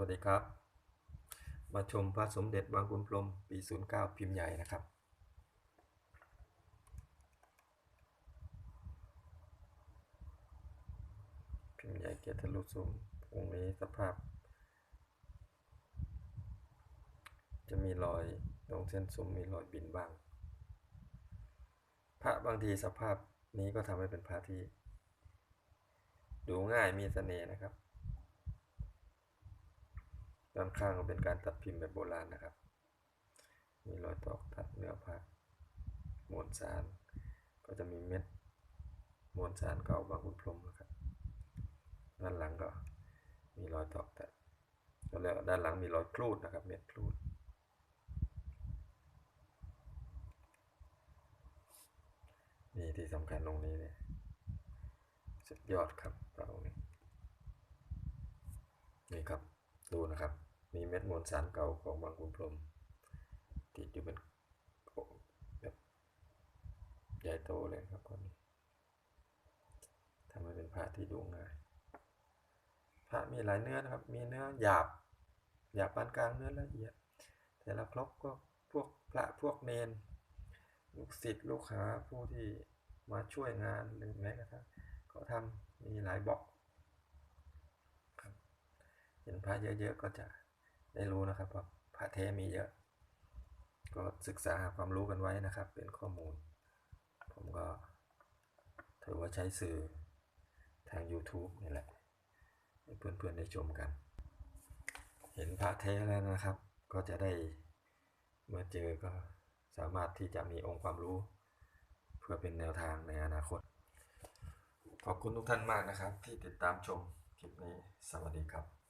วัสดีครับ มาชมพระสมเด็จบางขุนพรมปี 09 พิมพ์ใหญ่นะครับ พิมพ์ใหญ่เกียรติทะลุซุ้มองค์นี้สภาพ จะมีรอยตรงเส้นซุ้มมีรอยบินบ้าง พระบางทีสภาพนี้ก็ทำให้เป็นพระที่ ดูง่ายมีเสน่ห์นะครับ ด้านข้างก็เป็นการตัดพิมพ์แบบโบราณนะครับ มีรอยตอกตัดเนื้อผ้ามวลสาร ก็จะมีเม็ดมวลสารเก่าบางขุนพรมนะครับ ด้านหลังก็มีรอยตอกตัดแล้วด้านหลังมีรอยครูดนะครับ เม็ดครูดนี่ที่สำคัญตรงนี้เนี่ยสุดยอดครับพระองค์นี้นี่ครับ ดูนะครับ มีเม็ดมวลสารเก่าของบางขุนพรมติดอยู่เป็นแบบใหญ่โตเลยครับคนนี้ทำให้เป็นพระที่ดูง่ายพระมีหลายเนื้อนะครับ มีเนื้อหยาบหยาบปานกลางเนื้อละเอียด แต่ละครบก็พวกพระพวกเนน ลูกศิษย์ลูกหาผู้ที่มาช่วยงานหรือแม้กระทั่งก็ทำมีหลายบล็อกเห็นพระเยอะๆก็จะ ได้รู้นะครับว่าพระแท้มีเยอะ ก็ศึกษาหาความรู้กันไว้นะครับ เป็นข้อมูล ผมก็ถือว่าใช้สื่อทาง YouTube นี่แหละ ให้เพื่อนๆได้ชมกัน เห็นพระแท้แล้วนะครับ ก็จะได้เมื่อเจอก็สามารถที่จะมีองค์ความรู้ เพื่อเป็นแนวทางในอนาคต ขอบคุณทุกท่านมากนะครับ ที่ติดตามชมคลิปนี้สวัสดีครับ